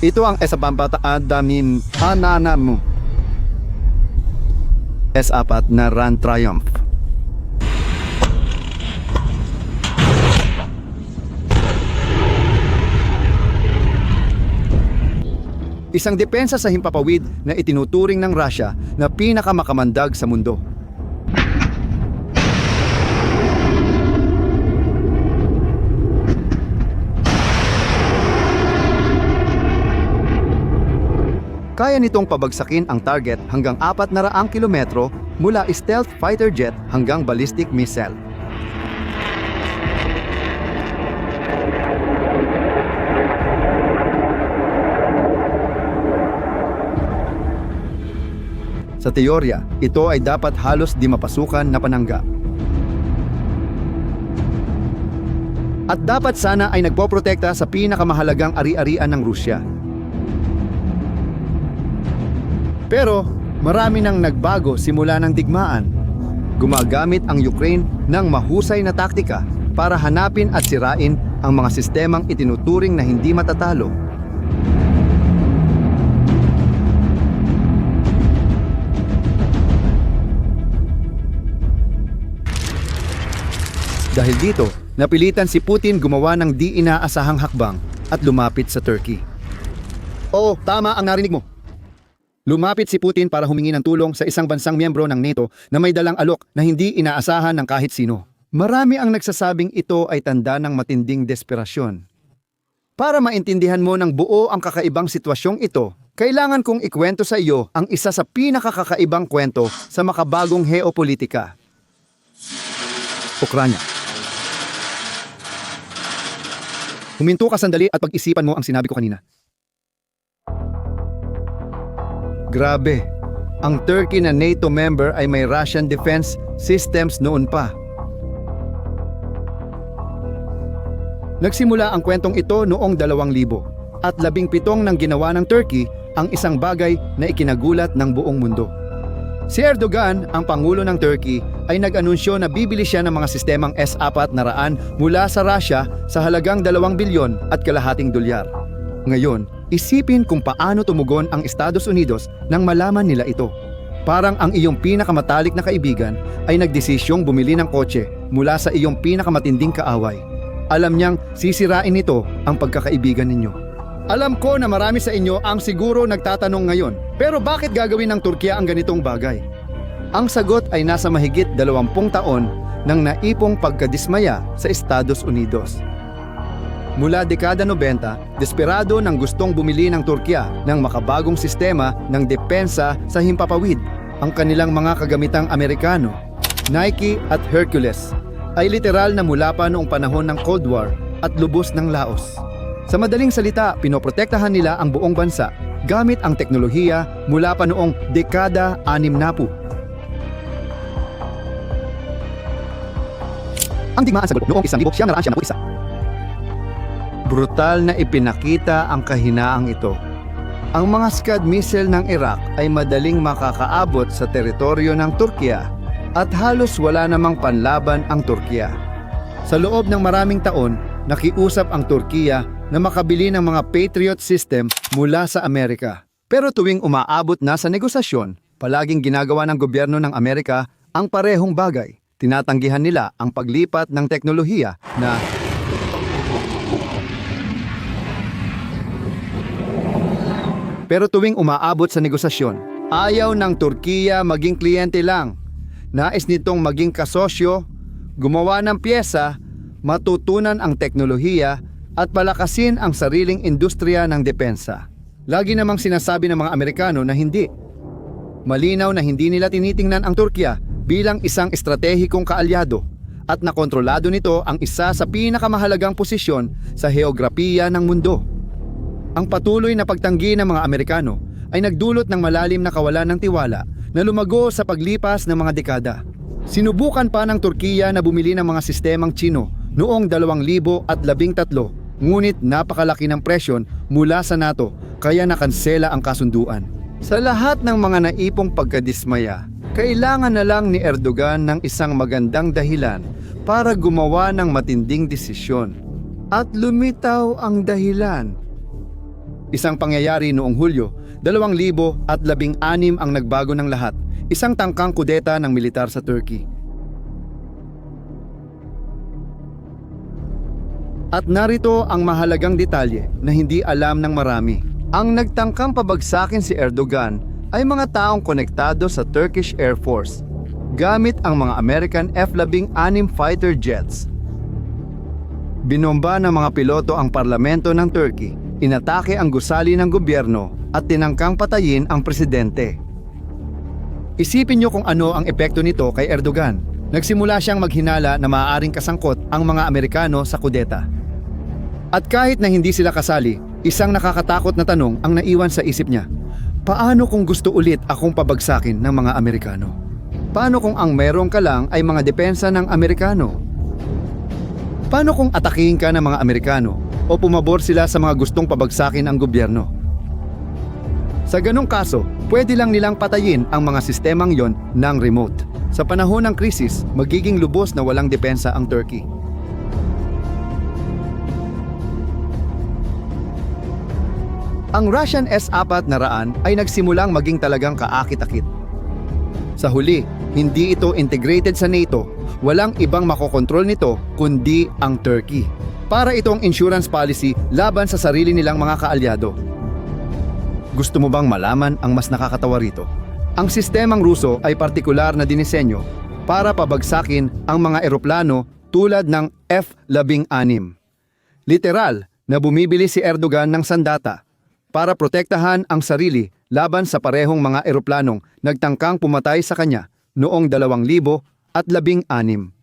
Ito ang S4 Adamin Ananamu. S4 na Run Triumph. Isang depensa sa himpapawid na itinuturing ng Russia na pinakamakamandag sa mundo. Kaya nitong pabagsakin ang target hanggang 400 kilometro mula stealth fighter jet hanggang ballistic missile. Sa teorya, ito ay dapat halos di mapasukan na panangga. At dapat sana ay nagpoprotekta sa pinakamahalagang ari-arian ng Rusya. Pero marami nang nagbago simula ng digmaan. Gumagamit ang Ukraine ng mahusay na taktika para hanapin at sirain ang mga sistemang itinuturing na hindi matatalo. Dahil dito, napilitan si Putin gumawa ng di inaasahang hakbang at lumapit sa Turkey. Oo, tama ang narinig mo. Lumapit si Putin para humingi ng tulong sa isang bansang miyembro ng NATO na may dalang alok na hindi inaasahan ng kahit sino. Marami ang nagsasabing ito ay tanda ng matinding desperasyon. Para maintindihan mo ng buo ang kakaibang sitwasyong ito, kailangan kong ikwento sa iyo ang isa sa pinakakakaibang kwento sa makabagong heopolitika. Ukranya. Huminto ka sandali at pag-isipan mo ang sinabi ko kanina. Grabe, ang Turkey na NATO member ay may Russian defense systems noon pa. Nagsimula ang kwentong ito noong 2000 at labing pitong nang ginawa ng Turkey ang isang bagay na ikinagulat ng buong mundo. Si Erdogan, ang pangulo ng Turkey, ay nag-anunsyo na bibili siya ng mga sistemang S-4 na raan mula sa Russia sa halagang 2 bilyon at kalahating dolyar. Ngayon, isipin kung paano tumugon ang Estados Unidos nang malaman nila ito. Parang ang iyong pinakamatalik na kaibigan ay nagdesisyong bumili ng kotse mula sa iyong pinakamatinding kaaway. Alam niyang sisirain nito ang pagkakaibigan ninyo. Alam ko na marami sa inyo ang siguro nagtatanong ngayon, pero bakit gagawin ng Turkiya ang ganitong bagay? Ang sagot ay nasa mahigit 20 taon ng naipong pagkadismaya sa Estados Unidos. Mula dekada 90, desperado ng gustong bumili ng Turkiya ng makabagong sistema ng depensa sa himpapawid. Ang kanilang mga kagamitang Amerikano, Nike at Hercules, ay literal na mula pa noong panahon ng Cold War at lubos ng Laos. Sa madaling salita, pinoprotektahan nila ang buong bansa gamit ang teknolohiya mula pa noong dekada 60. Ang digmaan sa noong 1991. Brutal na ipinakita ang kahinaang ito. Ang mga Scud missile ng Iraq ay madaling makakaabot sa teritoryo ng Turkiya at halos wala namang panlaban ang Turkiya. Sa loob ng maraming taon, nakiusap ang Turkiya na makabili ng mga Patriot system mula sa Amerika. Pero tuwing umaabot na sa negosasyon, palaging ginagawa ng gobyerno ng Amerika ang parehong bagay. Tinatanggihan nila ang paglipat ng teknolohiya na Pero tuwing umaabot sa negosasyon, ayaw ng Turkiya maging kliyente lang. Nais nitong maging kasosyo, gumawa ng pyesa, matutunan ang teknolohiya at palakasin ang sariling industriya ng depensa. Lagi namang sinasabi ng mga Amerikano na hindi. Malinaw na hindi nila tinitingnan ang Turkiya bilang isang estratehikong kaalyado at nakontrolado nito ang isa sa pinakamahalagang posisyon sa heograpiya ng mundo. Ang patuloy na pagtanggi ng mga Amerikano ay nagdulot ng malalim na kawalan ng tiwala na lumago sa paglipas ng mga dekada. Sinubukan pa ng Turkiya na bumili ng mga sistemang Chino noong 2013 ngunit napakalaki ng presyon mula sa NATO kaya nakansela ang kasunduan. Sa lahat ng mga naipong pagkadismaya, kailangan na lang ni Erdogan ng isang magandang dahilan para gumawa ng matinding desisyon. At lumitaw ang dahilan Isang pangyayari noong Hulyo, 2016 ang nagbago ng lahat. Isang tangkang kudeta ng militar sa Turkey. At narito ang mahalagang detalye na hindi alam ng marami. Ang nagtangkang pabagsakin si Erdogan ay mga taong konektado sa Turkish Air Force gamit ang mga American F-16 fighter jets. Binomba ng mga piloto ang parlamento ng Turkey, inatake ang gusali ng gobyerno at tinangkang patayin ang presidente. Isipin niyo kung ano ang epekto nito kay Erdogan. Nagsimula siyang maghinala na maaaring kasangkot ang mga Amerikano sa kudeta. At kahit na hindi sila kasali, isang nakakatakot na tanong ang naiwan sa isip niya. Paano kung gusto ulit akong pabagsakin ng mga Amerikano? Paano kung ang meron ka lang ay mga depensa ng Amerikano? Paano kung atakihin ka ng mga Amerikano o pumabor sila sa mga gustong pabagsakin ang gobyerno? Sa ganong kaso, pwede lang nilang patayin ang mga sistemang yon ng remote. Sa panahon ng krisis, magiging lubos na walang depensa ang Turkey. Ang Russian S-4 na raan ay nagsimulang maging talagang kaakit-akit. Sa huli, hindi ito integrated sa NATO, walang ibang makokontrol nito kundi ang Turkey. Para itong insurance policy laban sa sarili nilang mga kaalyado. Gusto mo bang malaman ang mas nakakatawa rito? Ang sistemang Ruso ay partikular na dinisenyo para pabagsakin ang mga eroplano tulad ng F-16. Literal na bumibili si Erdogan ng sandata para protektahan ang sarili laban sa parehong mga eroplanong nagtangkang pumatay sa kanya noong 2016.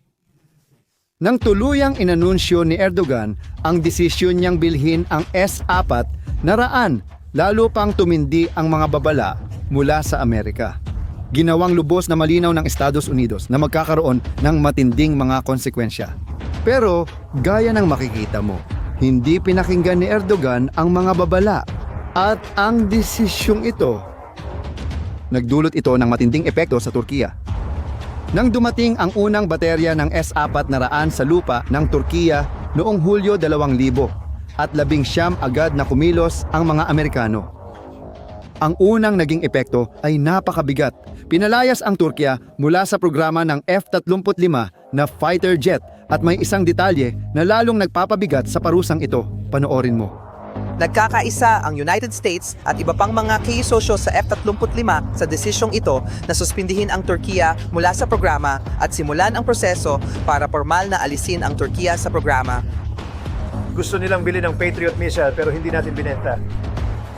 Nang tuluyang inanunsyo ni Erdogan ang desisyon niyang bilhin ang S-4 na raan, lalo pang tumindi ang mga babala mula sa Amerika. Ginawang lubos na malinaw ng Estados Unidos na magkakaroon ng matinding mga konsekwensya. Pero gaya ng makikita mo, hindi pinakinggan ni Erdogan ang mga babala at ang desisyong ito nagdulot ito ng matinding epekto sa Turkiya. Nang dumating ang unang baterya ng S-4 na raan sa lupa ng Turkiya noong Hulyo 2000 at labing siyam agad na kumilos ang mga Amerikano. Ang unang naging epekto ay napakabigat. Pinalayas ang Turkiya mula sa programa ng F-35 na fighter jet at may isang detalye na lalong nagpapabigat sa parusang ito. Panoorin mo. Nagkakaisa ang United States at iba pang mga kiisosyo sa F-35 sa desisyong ito na suspindihin ang Turkiya mula sa programa at simulan ang proseso para formal na alisin ang Turkiya sa programa. gusto nilang bilhin ng Patriot missile pero hindi natin binenta.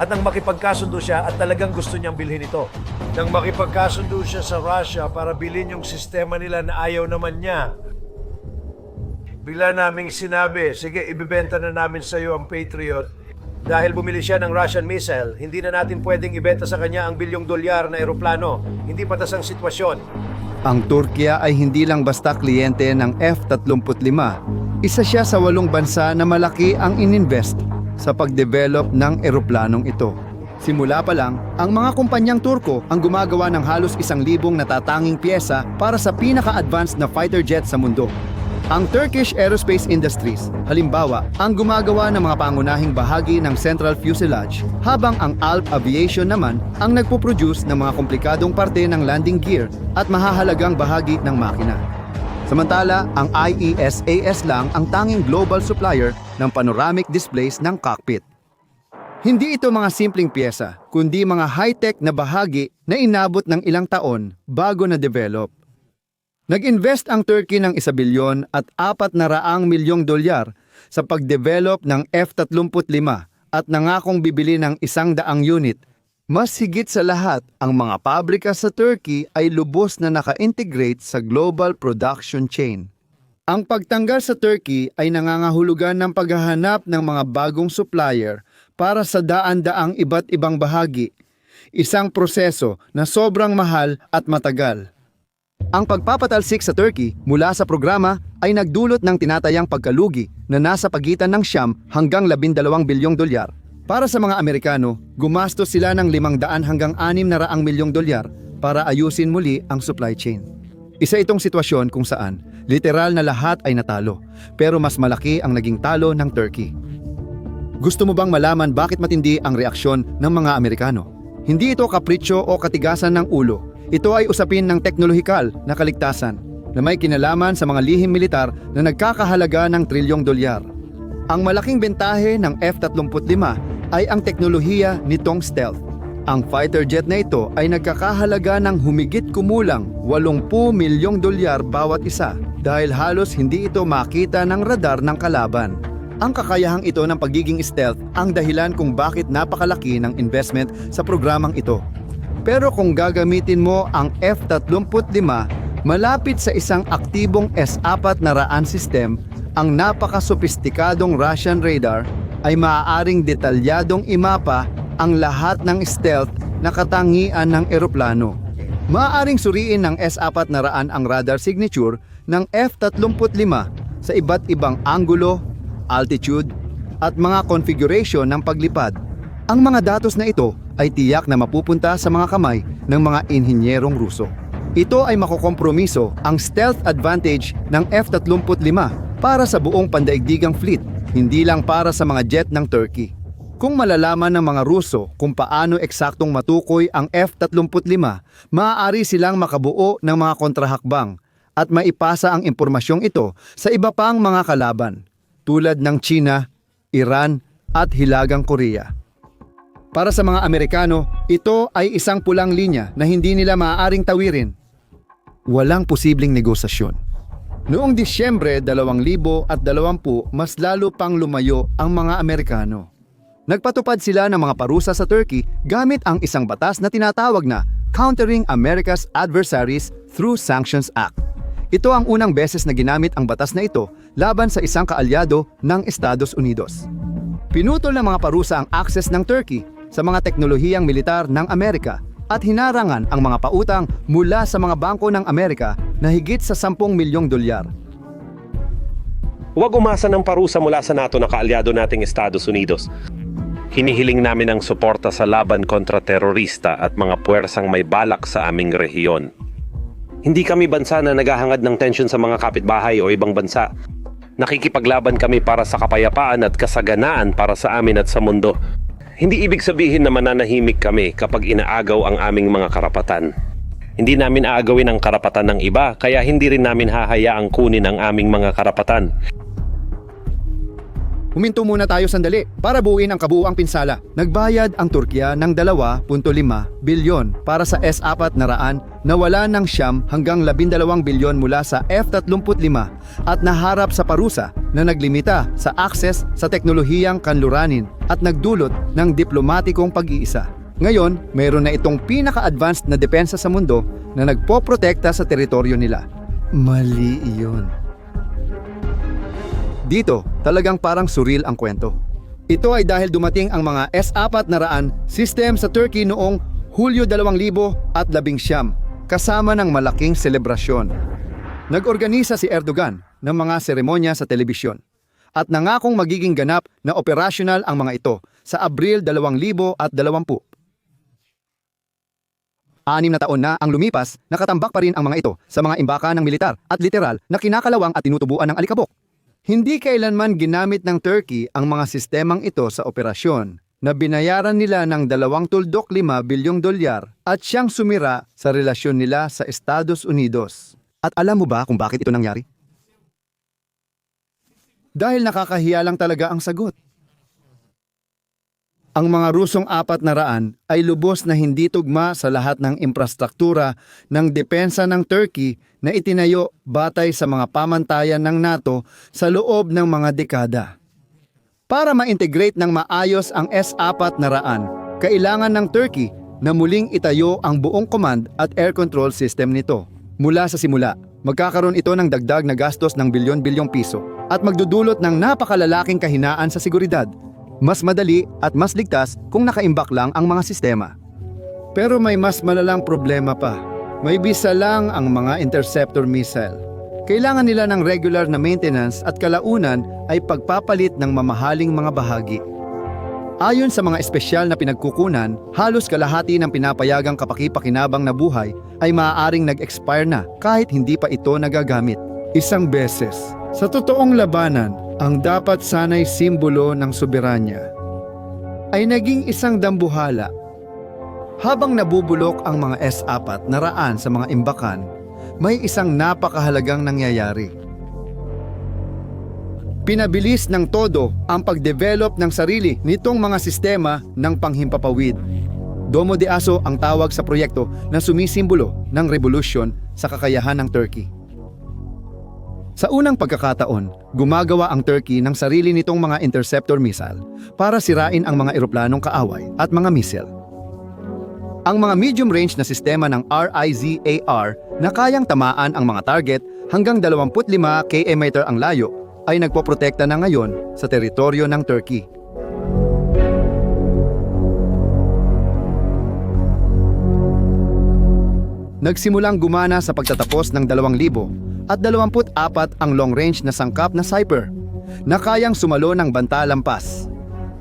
At nang makipagkasundo siya at talagang gusto niyang bilhin ito. Nang makipagkasundo siya sa Russia para bilhin yung sistema nila na ayaw naman niya. Bigla naming sinabi, sige, ibibenta na namin sa iyo ang Patriot. Dahil bumili siya ng Russian missile, hindi na natin pwedeng ibenta sa kanya ang bilyong dolyar na eroplano. Hindi patas ang sitwasyon. Ang Turkiya ay hindi lang basta kliyente ng F-35. Isa siya sa walong bansa na malaki ang ininvest sa pagdevelop ng eroplanong ito. Simula pa lang, ang mga kumpanyang Turko ang gumagawa ng halos isang libong natatanging pyesa para sa pinaka-advanced na fighter jet sa mundo. Ang Turkish Aerospace Industries, halimbawa, ang gumagawa ng mga pangunahing bahagi ng central fuselage, habang ang Alp Aviation naman ang nagpo-produce ng mga komplikadong parte ng landing gear at mahahalagang bahagi ng makina. Samantala, ang IESAS lang ang tanging global supplier ng panoramic displays ng cockpit. Hindi ito mga simpleng pyesa, kundi mga high-tech na bahagi na inabot ng ilang taon bago na-develop. Nag-invest ang Turkey ng isa bilyon at apat na raang milyong dolyar sa pagdevelop ng F-35 at nangakong bibili ng isang daang unit. Mas higit sa lahat, ang mga pabrika sa Turkey ay lubos na naka-integrate sa global production chain. Ang pagtanggal sa Turkey ay nangangahulugan ng paghahanap ng mga bagong supplier para sa daan-daang iba't ibang bahagi. Isang proseso na sobrang mahal at matagal. Ang pagpapatalsik sa Turkey mula sa programa ay nagdulot ng tinatayang pagkalugi na nasa pagitan ng siyam hanggang 12 bilyong dolyar. Para sa mga Amerikano, gumastos sila ng 500 hanggang 600 milyong dolyar para ayusin muli ang supply chain. Isa itong sitwasyon kung saan literal na lahat ay natalo, pero mas malaki ang naging talo ng Turkey. Gusto mo bang malaman bakit matindi ang reaksyon ng mga Amerikano? Hindi ito kapritsyo o katigasan ng ulo. Ito ay usapin ng teknolohikal na kaligtasan na may kinalaman sa mga lihim militar na nagkakahalaga ng trilyong dolyar. Ang malaking bentahe ng F-35 ay ang teknolohiya nitong stealth. Ang fighter jet na ito ay nagkakahalaga ng humigit kumulang 80 milyong dolyar bawat isa dahil halos hindi ito makita ng radar ng kalaban. Ang kakayahang ito ng pagiging stealth ang dahilan kung bakit napakalaki ng investment sa programang ito. Pero kung gagamitin mo ang F-35, malapit sa isang aktibong S-4 na raan system, ang napakasophisticadong Russian radar ay maaaring detalyadong imapa ang lahat ng stealth na katangian ng eroplano. Maaaring suriin ng S-4 na raan ang radar signature ng F-35 sa iba't ibang anggulo, altitude, at mga configuration ng paglipad. Ang mga datos na ito ay tiyak na mapupunta sa mga kamay ng mga inhinyerong Ruso. Ito ay makokompromiso ang stealth advantage ng F-35 para sa buong pandaigdigang fleet, hindi lang para sa mga jet ng Turkey. Kung malalaman ng mga Ruso kung paano eksaktong matukoy ang F-35, maaari silang makabuo ng mga kontrahakbang at maipasa ang impormasyong ito sa iba pang mga kalaban, tulad ng China, Iran at Hilagang Korea. Para sa mga Amerikano, ito ay isang pulang linya na hindi nila maaaring tawirin. Walang posibleng negosasyon. Noong Disyembre 2020, mas lalo pang lumayo ang mga Amerikano. Nagpatupad sila ng mga parusa sa Turkey gamit ang isang batas na tinatawag na Countering America's Adversaries Through Sanctions Act. Ito ang unang beses na ginamit ang batas na ito laban sa isang kaalyado ng Estados Unidos. Pinutol ng mga parusa ang access ng Turkey sa mga teknolohiyang militar ng Amerika at hinarangan ang mga pautang mula sa mga bangko ng Amerika na higit sa 10 milyong dolyar. Huwag umasa ng parusa mula sa NATO na kaalyado nating Estados Unidos. Hinihiling namin ang suporta sa laban kontra terorista at mga puwersang may balak sa aming rehiyon. Hindi kami bansa na naghahangad ng tensyon sa mga kapitbahay o ibang bansa. Nakikipaglaban kami para sa kapayapaan at kasaganaan para sa amin at sa mundo. Hindi ibig sabihin na mananahimik kami kapag inaagaw ang aming mga karapatan. Hindi namin aagawin ang karapatan ng iba kaya hindi rin namin hahayaang kunin ang aming mga karapatan. Huminto muna tayo sandali para buuin ang kabuuang pinsala. Nagbayad ang Turkiya ng 2.5 bilyon para sa S-4 na raan na wala ng siyam hanggang 12 bilyon mula sa F-35 at naharap sa parusa na naglimita sa akses sa teknolohiyang kanluranin at nagdulot ng diplomatikong pag-iisa. Ngayon, mayroon na itong pinaka-advanced na depensa sa mundo na nagpoprotekta sa teritoryo nila. Mali iyon. Dito, talagang parang surreal ang kwento. Ito ay dahil dumating ang mga S-4 na raan system sa Turkey noong Hulyo 2011 kasama ng malaking selebrasyon. Nag-organisa si Erdogan ng mga seremonya sa telebisyon at nangakong magiging ganap na operasyonal ang mga ito sa Abril 2020. Anim na taon na ang lumipas, nakatambak pa rin ang mga ito sa mga imbaka ng militar at literal na kinakalawang at tinutubuan ng alikabok. Hindi kailanman ginamit ng Turkey ang mga sistemang ito sa operasyon na binayaran nila ng 2.5 bilyong dolyar at siyang sumira sa relasyon nila sa Estados Unidos. At alam mo ba kung bakit ito nangyari? Dahil nakakahiya lang talaga ang sagot. Ang mga Rusong apat na raan ay lubos na hindi tugma sa lahat ng infrastruktura ng depensa ng Turkey na itinayo batay sa mga pamantayan ng NATO sa loob ng mga dekada. Para ma-integrate ng maayos ang S-4 na raan, kailangan ng Turkey na muling itayo ang buong command at air control system nito. Mula sa simula, magkakaroon ito ng dagdag na gastos ng bilyon-bilyong piso at magdudulot ng napakalalaking kahinaan sa seguridad mas madali at mas ligtas kung nakaimbak lang ang mga sistema. Pero may mas malalang problema pa. May bisa lang ang mga interceptor missile. Kailangan nila ng regular na maintenance at kalaunan ay pagpapalit ng mamahaling mga bahagi. Ayon sa mga espesyal na pinagkukunan, halos kalahati ng pinapayagang kapakipakinabang na buhay ay maaaring nag-expire na kahit hindi pa ito nagagamit. Isang beses. Sa totoong labanan, ang dapat sanay simbolo ng soberanya, ay naging isang dambuhala. Habang nabubulok ang mga S-4 na raan sa mga imbakan, may isang napakahalagang nangyayari. Pinabilis ng todo ang pagdevelop ng sarili nitong mga sistema ng panghimpapawid. Domo de Aso ang tawag sa proyekto na sumisimbolo ng revolusyon sa kakayahan ng Turkey. Sa unang pagkakataon, gumagawa ang Turkey ng sarili nitong mga interceptor missile para sirain ang mga eroplanong kaaway at mga missile. Ang mga medium-range na sistema ng RIZAR na kayang tamaan ang mga target hanggang 25 km ang layo ay nagpoprotekta na ngayon sa teritoryo ng Turkey. Nagsimulang gumana sa pagtatapos ng 2,000 at 24 ang long-range na sangkap na Cyper na kayang sumalo ng bantalampas.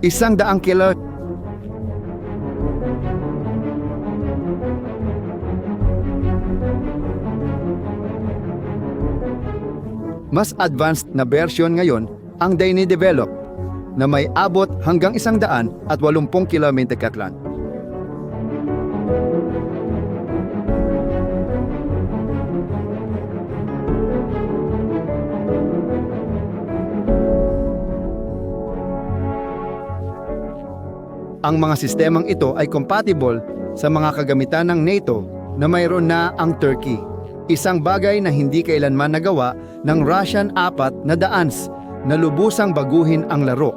Isang daang kilo Mas advanced na version ngayon ang dinidevelop na may abot hanggang isang daan at 80 km katlan. Ang mga sistemang ito ay compatible sa mga kagamitan ng NATO na mayroon na ang Turkey. Isang bagay na hindi kailanman nagawa ng Russian apat na daans na lubusang baguhin ang laro.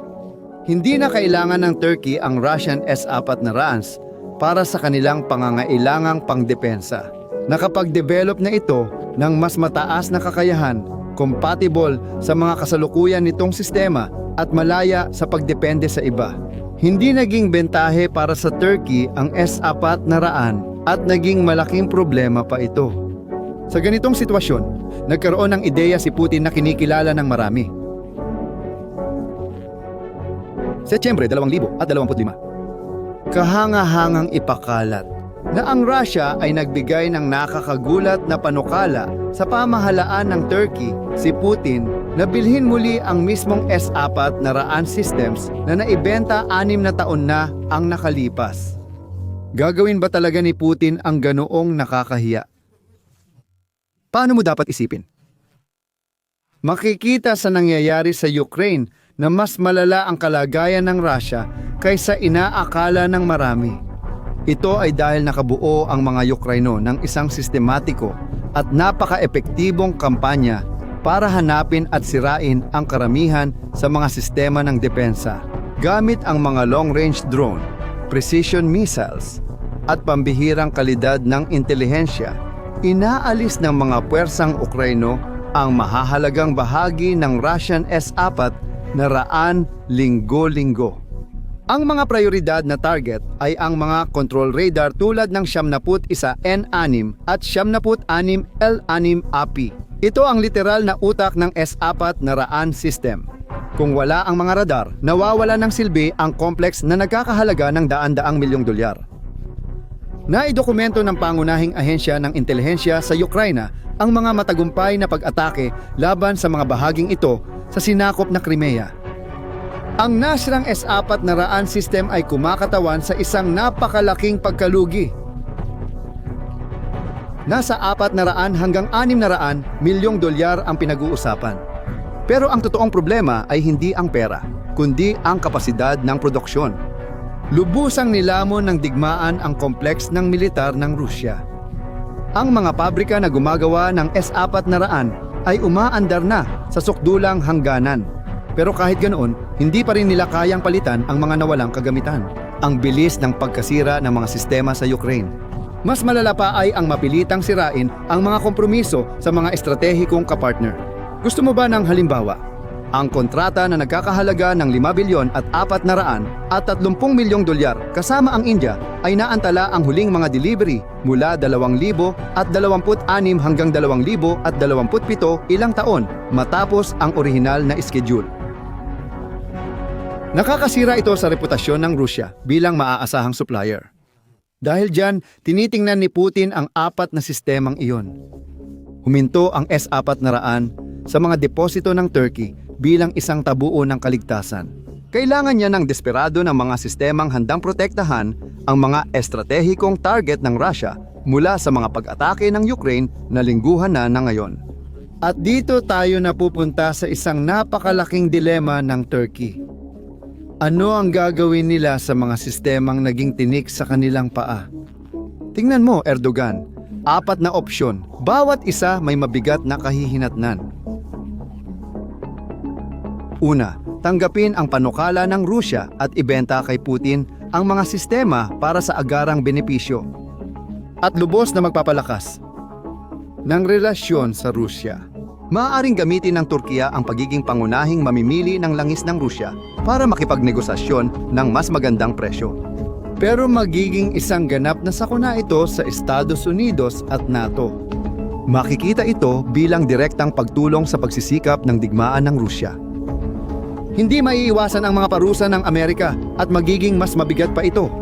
Hindi na kailangan ng Turkey ang Russian S-4 na Rans para sa kanilang pangangailangang pangdepensa. Nakapag-develop na ito ng mas mataas na kakayahan, compatible sa mga kasalukuyan nitong sistema at malaya sa pagdepende sa iba. Hindi naging bentahe para sa Turkey ang S-4 na raan at naging malaking problema pa ito. Sa ganitong sitwasyon, nagkaroon ng ideya si Putin na kinikilala ng marami. Setyembre 2025, kahangahangang ipakalat na ang Russia ay nagbigay ng nakakagulat na panukala sa pamahalaan ng Turkey, si Putin, na bilhin muli ang mismong S-4 na raan systems na naibenta anim na taon na ang nakalipas. Gagawin ba talaga ni Putin ang ganoong nakakahiya? Paano mo dapat isipin? Makikita sa nangyayari sa Ukraine na mas malala ang kalagayan ng Russia kaysa inaakala ng marami. Ito ay dahil nakabuo ang mga Ukraino ng isang sistematiko at napaka-epektibong kampanya para hanapin at sirain ang karamihan sa mga sistema ng depensa gamit ang mga long-range drone, precision missiles, at pambihirang kalidad ng intelihensya. Inaalis ng mga puwersang Ukraino ang mahahalagang bahagi ng Russian S-4 na raan linggo-linggo. Ang mga prioridad na target ay ang mga control radar tulad ng 71 N6 at 76 L6 API. Ito ang literal na utak ng S4 na raan system. Kung wala ang mga radar, nawawala ng silbi ang complex na nagkakahalaga ng daan-daang milyong dolyar. Naidokumento ng pangunahing ahensya ng intelihensya sa Ukraina ang mga matagumpay na pag-atake laban sa mga bahaging ito sa sinakop na Crimea. Ang nasirang S-4 na raan system ay kumakatawan sa isang napakalaking pagkalugi. Nasa 4 na raan hanggang 6 na raan milyong dolyar ang pinag-uusapan. Pero ang totoong problema ay hindi ang pera, kundi ang kapasidad ng produksyon. Lubusang nilamon ng digmaan ang kompleks ng militar ng Rusya. Ang mga pabrika na gumagawa ng S-4 na raan ay umaandar na sa sukdulang hangganan. Pero kahit ganoon, hindi pa rin nila kayang palitan ang mga nawalang kagamitan. Ang bilis ng pagkasira ng mga sistema sa Ukraine. Mas malala pa ay ang mapilitang sirain ang mga kompromiso sa mga estratehikong kapartner. Gusto mo ba ng halimbawa? Ang kontrata na nagkakahalaga ng 5 bilyon at 4 na raan at 30 milyong dolyar kasama ang India ay naantala ang huling mga delivery mula 2,000 at 26 hanggang 2,000 at 27 ilang taon matapos ang orihinal na schedule. Nakakasira ito sa reputasyon ng Rusya bilang maaasahang supplier. Dahil dyan, tinitingnan ni Putin ang apat na sistemang iyon. Huminto ang S-4 na raan sa mga deposito ng Turkey bilang isang tabuo ng kaligtasan. Kailangan niya ng desperado ng mga sistemang handang protektahan ang mga estratehikong target ng Russia mula sa mga pag-atake ng Ukraine na lingguhan na na ngayon. At dito tayo napupunta sa isang napakalaking dilema ng Turkey. Ano ang gagawin nila sa mga sistemang naging tinik sa kanilang paa? Tingnan mo, Erdogan. Apat na opsyon. Bawat isa may mabigat na kahihinatnan. Una, tanggapin ang panukala ng Rusya at ibenta kay Putin ang mga sistema para sa agarang benepisyo. At lubos na magpapalakas ng relasyon sa Rusya. Maaaring gamitin ng Turkiya ang pagiging pangunahing mamimili ng langis ng Rusya para makipagnegosasyon ng mas magandang presyo. Pero magiging isang ganap na sakuna ito sa Estados Unidos at NATO. Makikita ito bilang direktang pagtulong sa pagsisikap ng digmaan ng Rusya. Hindi maiiwasan ang mga parusa ng Amerika at magiging mas mabigat pa ito.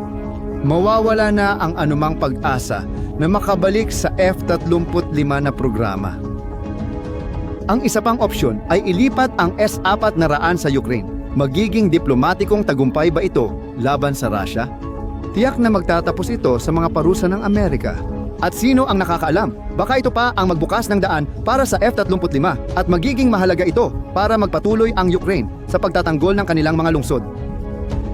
Mawawala na ang anumang pag-asa na makabalik sa F-35 na programa. Ang isa pang opsyon ay ilipat ang S-4 na raan sa Ukraine. Magiging diplomatikong tagumpay ba ito laban sa Russia? Tiyak na magtatapos ito sa mga parusa ng Amerika. At sino ang nakakaalam? Baka ito pa ang magbukas ng daan para sa F-35 at magiging mahalaga ito para magpatuloy ang Ukraine sa pagtatanggol ng kanilang mga lungsod.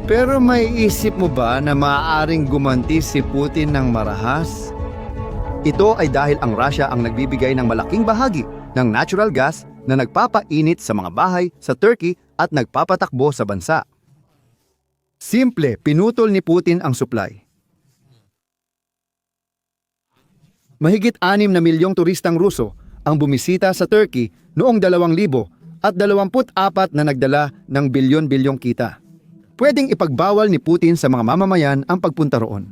Pero may isip mo ba na maaaring gumanti si Putin ng marahas? Ito ay dahil ang Russia ang nagbibigay ng malaking bahagi ng natural gas na nagpapainit sa mga bahay sa Turkey at nagpapatakbo sa bansa. Simple, pinutol ni Putin ang supply. Mahigit 6 na milyong turistang Ruso ang bumisita sa Turkey noong 2000 at 24 na nagdala ng bilyon-bilyong kita. Pwedeng ipagbawal ni Putin sa mga mamamayan ang pagpunta roon.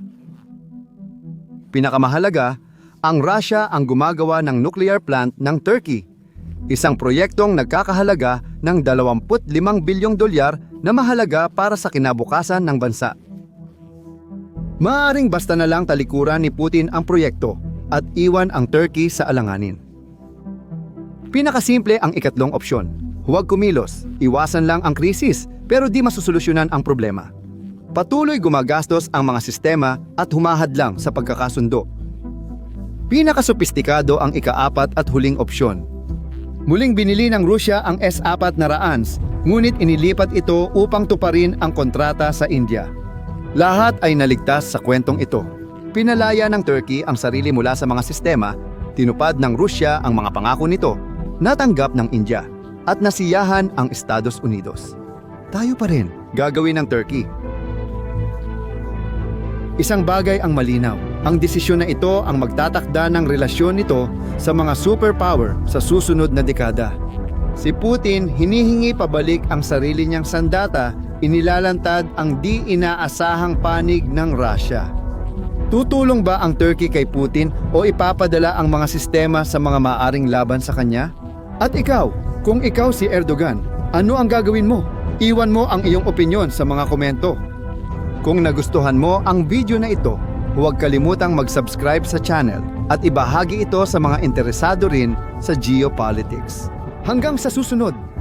Pinakamahalaga, ang Russia ang gumagawa ng nuclear plant ng Turkey. Isang proyektong nagkakahalaga ng 25 bilyong dolyar na mahalaga para sa kinabukasan ng bansa. Maaring basta na lang talikuran ni Putin ang proyekto at iwan ang Turkey sa alanganin. Pinakasimple ang ikatlong opsyon. Huwag kumilos, iwasan lang ang krisis pero di masusolusyonan ang problema. Patuloy gumagastos ang mga sistema at humahad lang sa pagkakasundo. Pinakasopistikado ang ikaapat at huling opsyon. Muling binili ng Rusya ang S-4 na Raans, ngunit inilipat ito upang tuparin ang kontrata sa India. Lahat ay naligtas sa kwentong ito. Pinalaya ng Turkey ang sarili mula sa mga sistema, tinupad ng Rusya ang mga pangako nito, natanggap ng India, at nasiyahan ang Estados Unidos. Tayo pa rin, gagawin ng Turkey. Isang bagay ang malinaw. Ang desisyon na ito ang magtatakda ng relasyon nito sa mga superpower sa susunod na dekada. Si Putin hinihingi pabalik ang sarili niyang sandata, inilalantad ang di inaasahang panig ng Russia. Tutulong ba ang Turkey kay Putin o ipapadala ang mga sistema sa mga maaring laban sa kanya? At ikaw, kung ikaw si Erdogan, ano ang gagawin mo? Iwan mo ang iyong opinyon sa mga komento. Kung nagustuhan mo ang video na ito, huwag kalimutang mag-subscribe sa channel at ibahagi ito sa mga interesado rin sa geopolitics. Hanggang sa susunod!